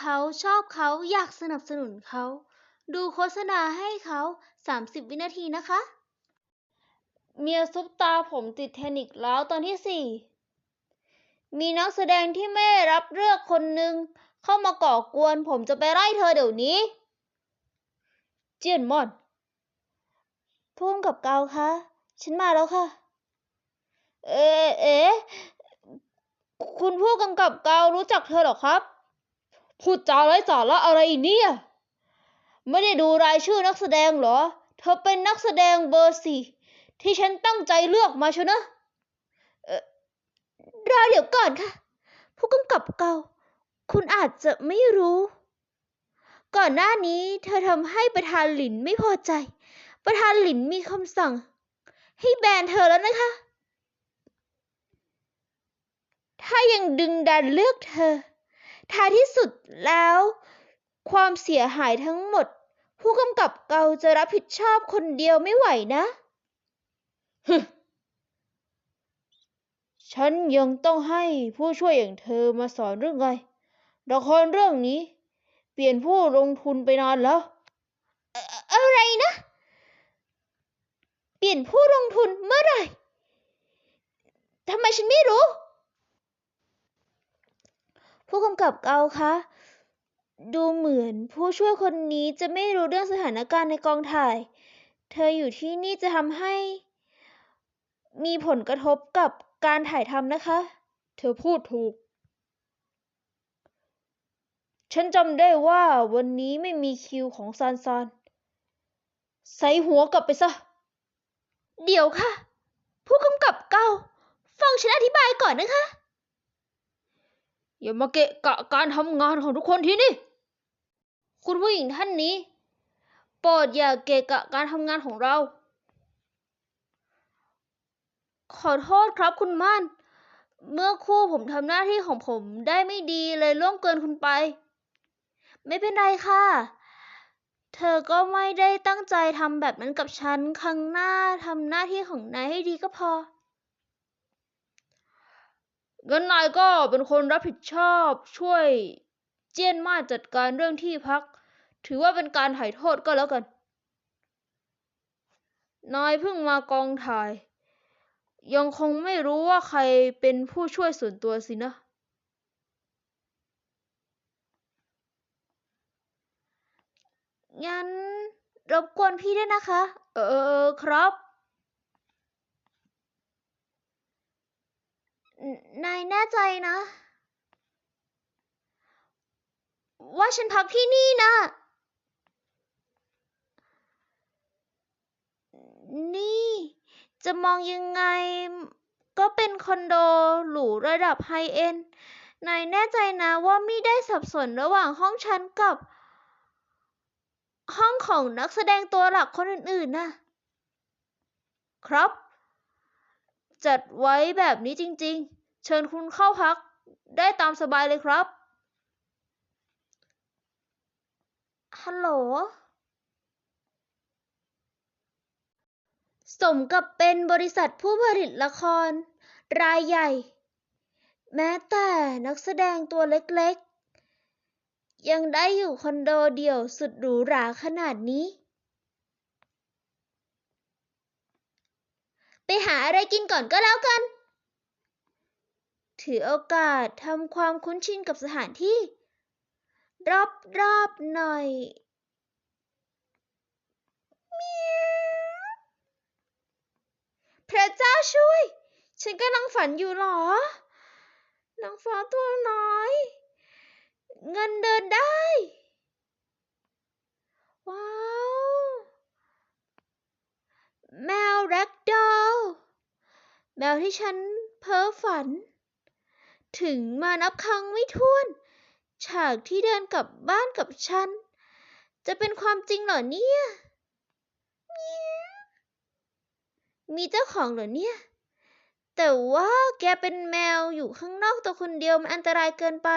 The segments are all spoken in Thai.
เขาชอบเขาอยากสนับสนุนเขา ดูโฆษณาให้เขา 30 วินาทีนะคะ เมียซุปตาผมติดเทนนิคแล้วตอนที่สี่มีนักแสดงที่ไม่รับเลือกคนหนึ่งเข้ามาก่อกวนผมจะไปไล่เธอเดี๋ยวนี้ เจียนมอนพุ่มกับเกาคะฉันมาแล้วค่ะ เอ๊เอ๊คุณผู้กำกับเการู้จักเธอหรอครับ พูดจาไร้สาระอะไรเนี่ย ไม่ได้ดูรายชื่อนักแสดงเหรอ เธอเป็นนักแสดงเบอร์สี่ที่ฉันตั้งใจเลือกมาชนะเออรอเดี๋ยวก่อนค่ะ ผู้กำกับเกาคุณอาจจะไม่รู้ ก่อนหน้านี้เธอทำให้ประธานหลินไม่พอใจ ประธานหลินมีคำสั่ง ให้แบนเธอแล้วนะคะ ถ้ายังดึงดันเลือกเธอ ท้ายที่สุดแล้ว ความเสียหายทั้งหมด ผู้กำกับเกาจะรับผิดชอบคนเดียวไม่ไหวนะฮึฉันยังต้องให้ผู้ช่วยอย่างเธอมาสอนเรื่องไงละครเรื่องนี้ เปลี่ยนผู้ลงทุนไปนานแล้ว อะไรนะ เปลี่ยนผู้ลงทุนเมื่อไหร่ทำไมฉันไม่รู้ ผู้กำกับเกาคะ ดูเหมือนผู้ช่วยคนนี้จะไม่รู้เรื่องสถานการณ์ในกองถ่าย เธออยู่ที่นี่จะทำให้ มีผลกระทบกับการถ่ายทำนะคะ เธอพูดถูก ฉันจำได้ว่าวันนี้ไม่มีคิวของซานซาน ใส่หัวกลับไปซะ เดี๋ยวค่ะ ผู้กำกับเกาฟังฉันอธิบายก่อนนะคะ อย่ามาเกะกะการทำงานของทุกคนที่นี่ คุณผู้หญิงท่านนี้ โปรดอย่าเกะกะการทำงานของเรา ขอโทษครับคุณม่าน เมื่อครู่ผมทำหน้าที่ของผมได้ไม่ดีเลยล่วงเกินคุณไป ไม่เป็นไรค่ะ เธอก็ไม่ได้ตั้งใจทำแบบนั้นกับฉัน ครั้งหน้าทำหน้าที่ของนายให้ดีก็พอ งั้นนายก็เป็นคนรับผิดชอบช่วยเจี้ยนมาจัดการเรื่องที่พัก ถือว่าเป็นการถ่ายโทษก็แล้วกัน นายเพิ่งมากองถ่าย ยังคงไม่รู้ว่าใครเป็นผู้ช่วยส่วนตัวสินะ งั้นรบกวนพี่ด้วยนะคะ เออครับ นายแน่ใจนะ ว่าฉันพักที่นี่นะ นี่ จะมองยังไง ก็เป็นคอนโดหรูระดับไฮเอ็นด์นายแน่ใจนะว่าไม่ได้สับสนระหว่างห้องฉันกับ ห้องของนักแสดงตัวหลักคนอื่นๆนะ ครับ จัดไว้แบบนี้จริงๆ เชิญคุณเข้าพักได้ตามสบายเลยครับ ฮัลโหล สมกับเป็นบริษัทผู้ผลิตละคร รายใหญ่ แม้แต่นักแสดงตัวเล็กๆ ยังได้อยู่คอนโดเดี่ยวสุดหรูหราขนาดนี้ ไปหาอะไรกินก่อนก็แล้วกัน ถือโอกาสทำความคุ้นชินกับสถานที่ รอบๆหน่อยเมียวพระเจ้าช่วย ฉันกำลังฝันอยู่หรอนางฟ้าตัวน้อย เงินเดินได้ ว้าว แมวร็ก ดอลแมวที่ฉันเพ้อฝัน ถึงมานับครั้งไม่ถ้วน ฉากที่เดินกลับบ้านกับฉัน จะเป็นความจริงเหรอเนี่ยมียวมีเจ้าของเหรอเนี่ย แต่ว่าแกเป็นแมวอยู่ข้างนอกตัวคนเดียวมันอันตรายเกินไป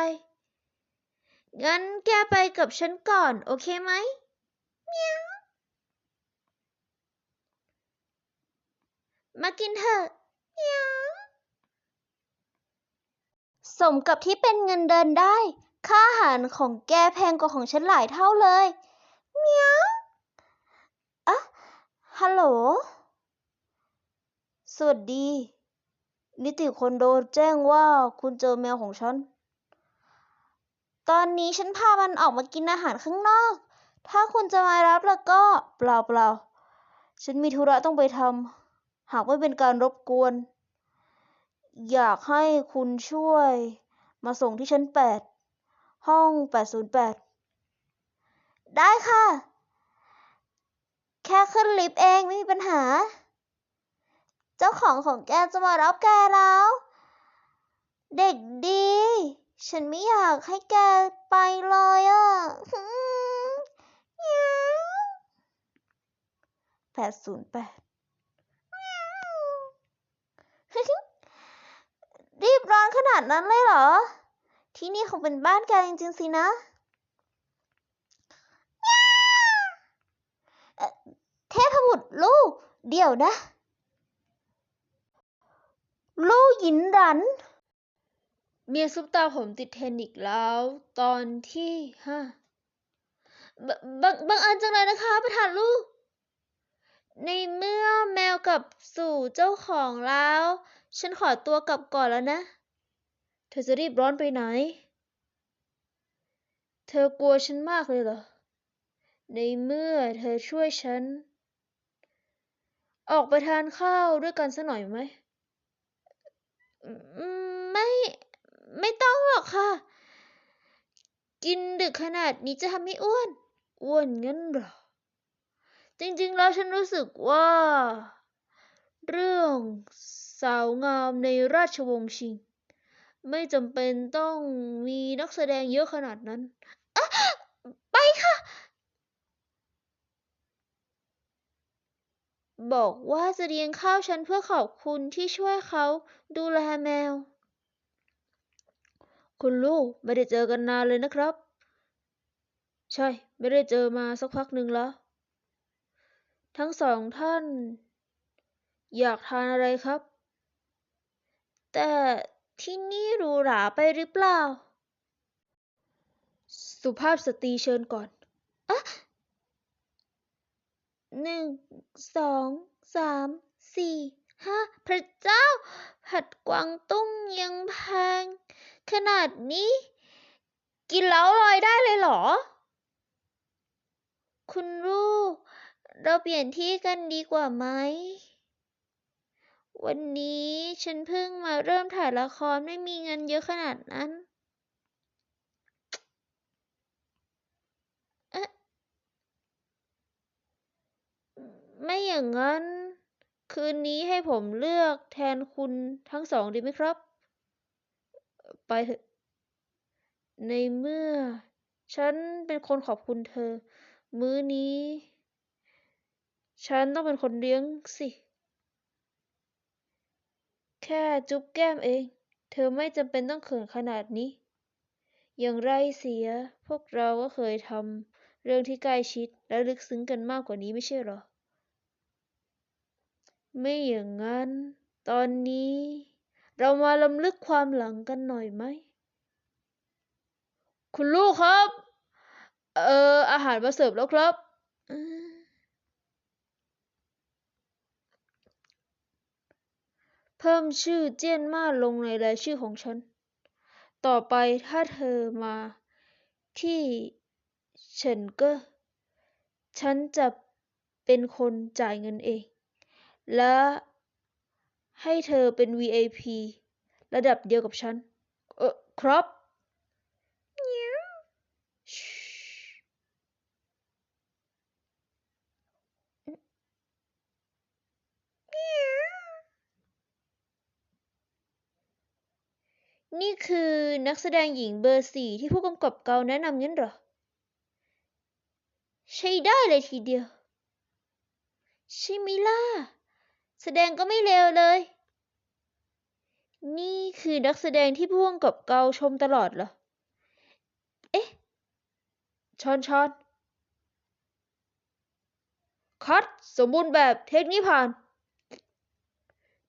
งั้นแกไปกับฉันก่อน โอเคไหมเมียว มากินเถอะเมียวสมกับที่เป็นเงินเดินได้ ค่าอาหารของแกแพงกว่าของฉันหลายเท่าเลยเมียวอะฮัลโหล สวัสดี นิติคอนโดแจ้งว่าคุณเจอแมวของฉัน ตอนนี้ฉันพามันออกมากินอาหารข้างนอก ถ้าคุณจะมารับแล้วก็เปล่าเปล่าฉันมีธุระต้องไปทำ หากไม่เป็นการรบกวน อยากให้คุณช่วย มาส่งที่ชั้นแปดห้องแปดศูนย์แปดได้ค่ะ แค่ขึ้นลิฟต์เองไม่มีปัญหา เจ้าของของแกจะมารับแกแล้ว เด็กดี ฉันไม่อยากให้แกไปเลยอะแปดศูนย์แปด รีบร้อ นขนาดนั้นเลยเหรอ ที่นี่คงเป็นบ้านแกจริงๆสินะเทพบุตรลูก เดี๋ยวนะ ลูกหยินรัน เมียซุปตาผมติดเทนอีกแล้ว ตอนที่ห้าบบังบังเอิญจังเลยนะคะ ประธานลูก ในเมื่อแมวกลับสู่เจ้าของแล้ว ฉันขอตัวกลับก่อนแล้วนะ เธอจะรีบร้อนไปไหน เธอกลัวฉันมากเลยเหรอ ในเมื่อเธอช่วยฉัน ออกไปทานข้าวด้วยกันสักหน่อยไหม ไม่ ไม่ต้องหรอกค่ะ กินดึกขนาดนี้จะทำให้อ้วน อ้วนงั้นเหรอ จริงๆแล้วฉันรู้สึกว่า เรื่องสาวงามในราชวงศ์ชิง ไม่จำเป็นต้องมีนักแสดงเยอะขนาดนั้นอะไปค่ะ บอกว่าจะเลี้ยงข้าวฉันเพื่อขอบคุณที่ช่วยเขาดูแลแมว คุณลูกไม่ได้เจอกันนานเลยนะครับ ใช่ ไม่ได้เจอมาสักพักหนึ่งแล้ว ทั้งสองท่าน อยากทานอะไรครับ แต่ ที่นี่หรูหราไปหรือเปล่า สุภาพสตรีเชิญก่อนอะหนึ่ง สอง สาม สี่ ห้า พระเจ้า ผัดกวางตุ้งยังแพง ขนาดนี้ กินแล้วลอยได้เลยเหรอ คุณลูก เราเปลี่ยนที่กันดีกว่าไหม วันนี้ฉันเพิ่งมาเริ่มถ่ายละครไม่มีเงินเยอะขนาดนั้นเอ๊ะไม่อย่างนั้น คืนนี้ให้ผมเลือกแทนคุณทั้งสองดีไหมครับ ไปเถอะ ในเมื่อ ฉันเป็นคนขอบคุณเธอ มื้อนี้ ฉันต้องเป็นคนเลี้ยงสิ แค่จุ๊บแก้มเอง เธอไม่จำเป็นต้องเขินขนาดนี้ อย่างไรเสีย พวกเราก็เคยทำเรื่องที่ใกล้ชิดและลึกซึ้งกันมากกว่านี้ไม่ใช่หรอ ไม่อย่างนั้น ตอนนี้ เรามาลำลึกความหลังกันหน่อยไหม คุณลูกครับ เอ่ออาหารมาเสิร์ฟแล้วครับอืม เพิ่มชื่อเจี้ยนม่าลงในรายชื่อของฉัน ต่อไปถ้าเธอมาที่เฉินเก้อฉันจะเป็นคนจ่ายเงินเอง และให้เธอเป็น VIP ระดับเดียวกับฉัน เออครับชู นี่คือนักแสดงหญิงเบอร์สี่ที่ผู้กำกับเกาแนะนำงั้นเหรอ ใช้ได้เลยทีเดียว ใช่ไหมล่ะ แสดงก็ไม่เลวเลย นี่คือนักแสดงที่ผู้กำกับเกาชมตลอดเหรอ เอ๊ะชอนชอนคัดสมบูรณ์แบบเทคนี้ผ่าน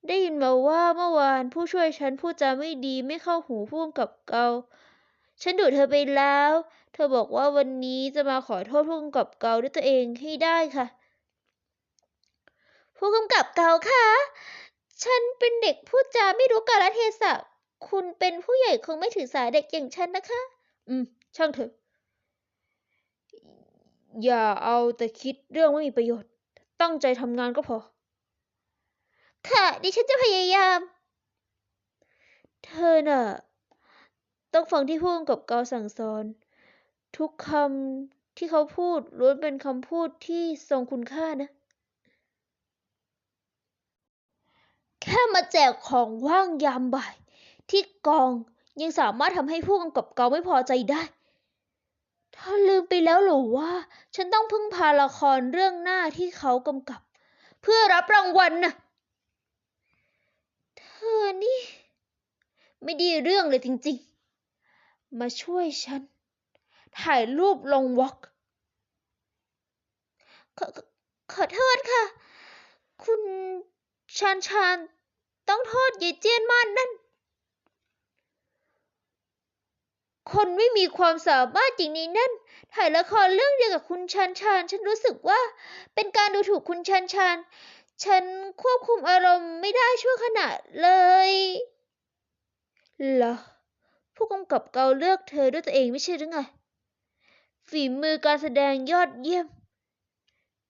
ได้ยินมาว่าเมื่อวานผู้ช่วยฉันพูดจาไม่ดีไม่เข้าหูผู้กำกับเกา ฉันดุเธอไปแล้ว เธอบอกว่าวันนี้จะมาขอโทษผู้กำกับเกาด้วยตัวเองให้ได้ค่ะ ผู้กำกับเกาค่ะฉันเป็นเด็กพูดจาไม่รู้กาลเทศะ คุณเป็นผู้ใหญ่คงไม่ถือสาเด็กอย่างฉันนะคะ อืม ช่างเถอะ อย่าเอาแต่คิดเรื่องไม่มีประโยชน์ ตั้งใจทำงานก็พอ ค่ะดิฉันจะพยายาม เธอน่ะ ต้องฟังที่ผู้กำกับเกาสั่งสอน ทุกคำที่เขาพูดล้วนเป็นคำพูดที่ทรงคุณค่านะ แค่มาแจกของว่างยามบ่าย ที่กองยังสามารถทำให้ผู้กำกับเกาไม่พอใจได้เธอลืมไปแล้วหรอว่า ฉันต้องพึ่งพาละครเรื่องหน้าที่เขากำกับ เพื่อรับรางวัลน่ะ นี่ไม่ดีเรื่องเลยจริงๆ มาช่วยฉัน ถ่ายรูปลงวอล์กขอขอโทษค่ะ คุณชานชานต้องโทษยายเจียนมานนั่น คนไม่มีความสามารถอย่างนี้นั่น ถ่ายละครเรื่องเดียวกับคุณชานชาน ฉันรู้สึกว่าเป็นการดูถูกคุณชานชาน ฉันควบคุมอารมณ์ไม่ได้ชั่วขณะเลยเหรอผู้กำกับเกาเลือกเธอด้วยตัวเองไม่ใช่หรือไง ฝีมือการแสดงยอดเยี่ยม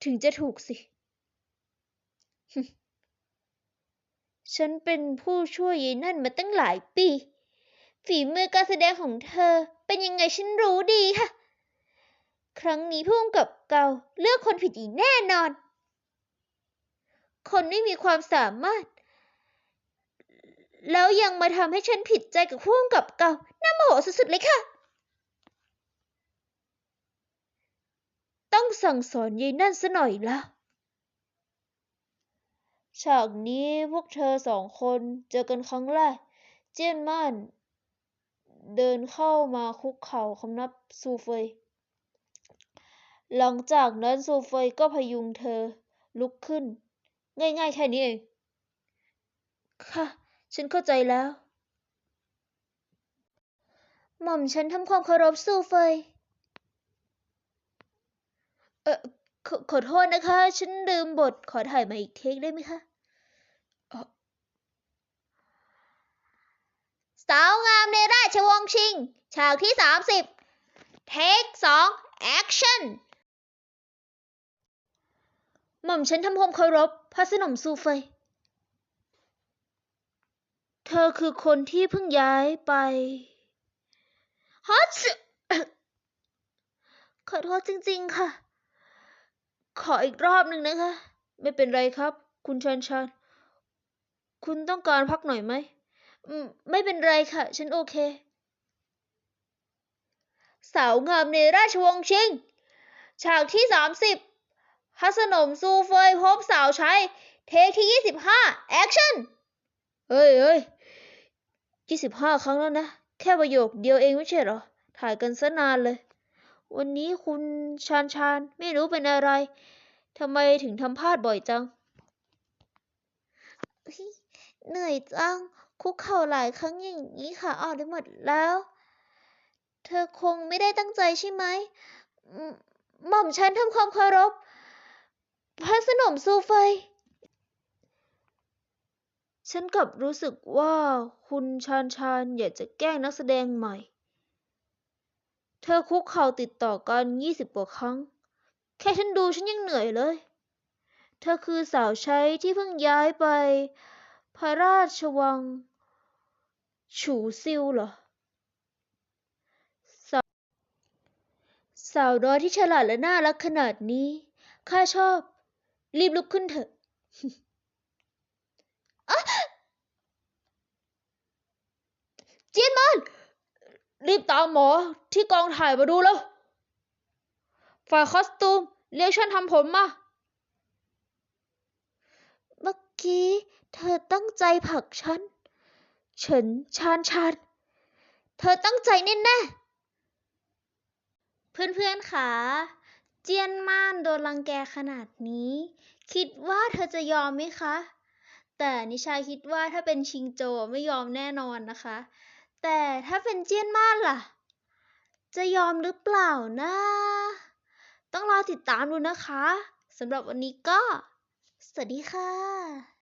ถึงจะถูกสิ ฉันเป็นผู้ช่วยยายนั่นมาตั้งหลายปี ฝีมือการแสดงของเธอเป็นยังไงฉันรู้ดีค่ะ ครั้งนี้ผู้กำกับเกาเลือกคนผิดอีกแน่นอน คนไม่มีความสามารถ แล้วยังมาทำให้ฉันผิดใจกับผู้กำกับเก่าน่าโมโหสุดๆเลยค่ะ ต้องสั่งสอนยายนั่นซะหน่อยละฉากนี้พวกเธอสองคนเจอกันครั้งแรก เจียนม่าน เดินเข้ามาคุกเข่าคำนับซูเฟย หลังจากนั้นซูเฟยก็พยุงเธอลุกขึ้น ง่ายๆแค่นี้เอง ค่ะ ฉันเข้าใจแล้ว หม่อมฉันทำความเคารพซูเฟย เออขอขอโทษนะคะ ฉันลืมบทขอถ่ายมาอีกเทคได้ไหมคะเอ่อสาวงามในราชวงศ์ชิง ฉากที่สามสิบเทคสองแอคชั่น หม่อมฉันทำความเคารพพระสนมซูเฟย เธอคือคนที่เพิ่งย้ายไปฮัชขอโทษจริงๆค่ะ ขออีกรอบหนึ่งนะคะ ไม่เป็นไรครับ คุณชันชัน คุณต้องการพักหน่อยไหมอืมไม่เป็นไรค่ะ ฉันโอเค สาวงามในราชวงศ์ชิง ฉากที่สามสิบ ฮัสนมซูเฟยพบสาวใช้ เทคที่ยี่สิบห้าแอคชั่นเฮ้ยเฮ้ยยี่สิบห้าครั้งแล้วนะ แค่ประโยคเดียวเองไม่ใช่เหรอ ถ่ายกันซะนานเลย วันนี้คุณชานชานไม่รู้เป็นอะไรทำไมถึงทำพลาดบ่อยจัง เหนื่อยจัง คุกเข่าหลายครั้งอย่างนี้ขาอ่อนไปหมดแล้ว เธอคงไม่ได้ตั้งใจใช่ไหมหม่อมฉันทำความเคารพ พระสนมซูเฟฉันกลับรู้สึกว่าคุณชานชานอยากจะแกล้งนักแสดงใหม่ เธอคุกเข่าติดต่อกันยี่สิบกว่าครั้ง แค่ฉันดูฉันยังเหนื่อยเลย เธอคือสาวใช้ที่เพิ่งย้ายไป พระราชวัง ฉูซิวเหรอสาวสาวน้อยที่ฉลาดและน่ารักขนาดนี้ ข้าชอบ รีบลุกขึ้นเถอะเจียนมันรีบตามหมอที่กองถ่ายมาดูแล้ว ฝ่ายคอสตูมเรียกช่างทำผมมา เมื่อกี้เธอตั้งใจผลักฉันฉินชานชานเธอตั้งใจแน่ๆเพื่อนๆคะ เจียนม่านโดนรังแกขนาดนี้ คิดว่าเธอจะยอมไหมคะ แต่นิชาคิดว่าถ้าเป็นชิงโจไม่ยอมแน่นอนนะคะ แต่ถ้าเป็นเจียนม่านล่ะ จะยอมหรือเปล่านะ ต้องรอติดตามดูนะคะสำหรับวันนี้ก็ สวัสดีค่ะ